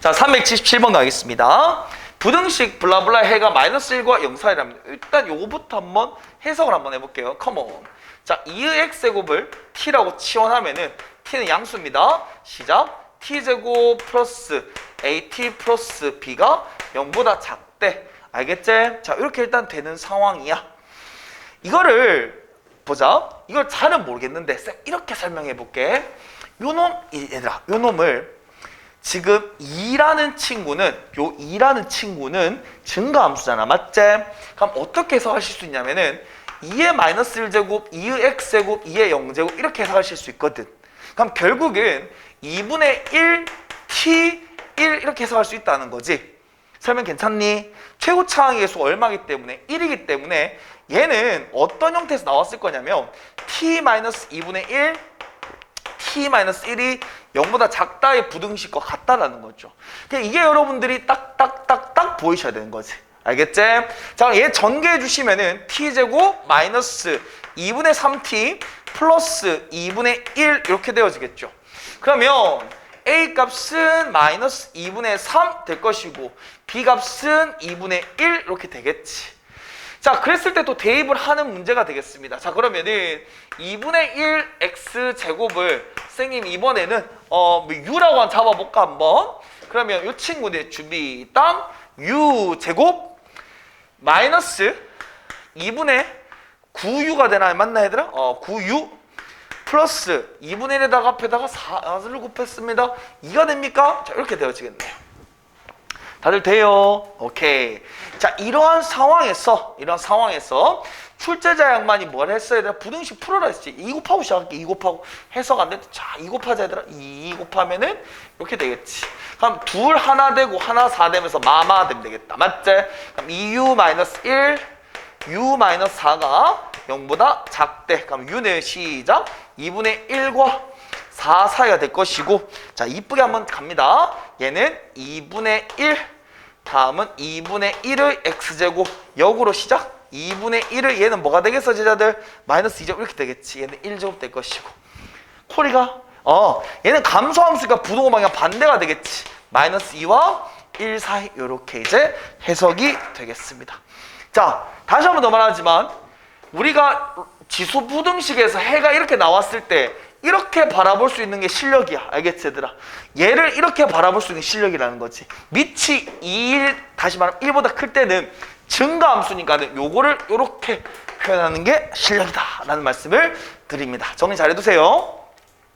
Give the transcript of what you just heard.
자, 377번 가겠습니다. 부등식 블라블라 해가 마이너스 1과 0 사이랍니다. 일단 요거부터 한번 해석을 한번 해볼게요. 컴온. 자, 2의 x제곱을 t라고 치환하면은 t는 양수입니다. 시작. t제곱 플러스 at 플러스 b가 0보다 작대. 알겠지? 자, 이렇게 일단 되는 상황이야. 이거를 보자. 이걸 잘은 모르겠는데 쌤 이렇게 설명해 볼게. 요 놈 얘들아, 요 놈을 지금 2라는 친구는 요 2라는 친구는 증가함수잖아. 맞지? 그럼 어떻게 해석하실 수 있냐면은 2의 마이너스 1제곱, 2의 x제곱, 2의 0제곱 이렇게 해석하실 수 있거든. 그럼 결국은 2분의 1 t 1 이렇게 해석할 수 있다는 거지. 설명 괜찮니? 최고 차항의 수 얼마기 때문에 1이기 때문에 얘는 어떤 형태에서 나왔을 거냐면 t-2분의 1 t-1이 0보다 작다의 부등식과 같다라는 거죠. 이게 여러분들이 딱딱딱딱 보이셔야 되는 거지. 알겠지? 자, 얘 전개해 주시면은 t제곱 마이너스 2분의 3t 플러스 2분의 1 이렇게 되어지겠죠. 그러면 a 값은 마이너스 2분의 3 될 것이고 b 값은 2분의 1 이렇게 되겠지. 자, 그랬을 때 또 대입을 하는 문제가 되겠습니다. 자, 그러면은 2분의 1 x 제곱을 선생님 이번에는 어, 뭐 u라고 한번 잡아볼까 한번. 그러면 이 친구들 준비 땅 u 제곱 마이너스 2분의 9u가 되나 맞나 얘들아? 어, 9u 플러스 2분의 1에다가 앞에다가 4를 곱했습니다. 2가 됩니까? 자, 이렇게 되어지겠네요. 다들 돼요? 오케이. 자, 이러한 상황에서, 이러한 상황에서 출제자 양반이 뭘 했어야 얘들아? 부등식 풀어라 했지. 2 곱하고 시작할게. 2 곱하고 해석 안 돼. 자, 2 곱하자 얘들아. 2 곱하면은 이렇게 되겠지. 그럼 둘 하나 되고 하나 4 되면서 마마 되면 되겠다. 맞지? 그럼 2u 마이너스 1, u 마이너스 4가 0보다 작대. 그럼 u는 시작. 2분의 1과 4 사이가 될 것이고 자 이쁘게 한번 갑니다. 얘는 2분의 1 다음은 2분의 1의 x제곱 역으로 시작. 2분의 1을 얘는 뭐가 되겠어 제자들? 마이너스 2제곱 이렇게 되겠지. 얘는 1제곱 될 것이고. 코리가 어 얘는 감소함수가 부동호 방향 반대가 되겠지. 마이너스 2와 1 사이 이렇게 이제 해석이 되겠습니다. 자 다시 한 번 더 말하지만 우리가 지수 부등식에서 해가 이렇게 나왔을 때 이렇게 바라볼 수 있는 게 실력이야. 알겠지, 얘들아? 얘를 이렇게 바라볼 수 있는 실력이라는 거지. 밑이 2일, 다시 말하면 1보다 클 때는 증가함수니까는 요거를 이렇게 표현하는 게 실력이다. 라는 말씀을 드립니다. 정리 잘 해두세요.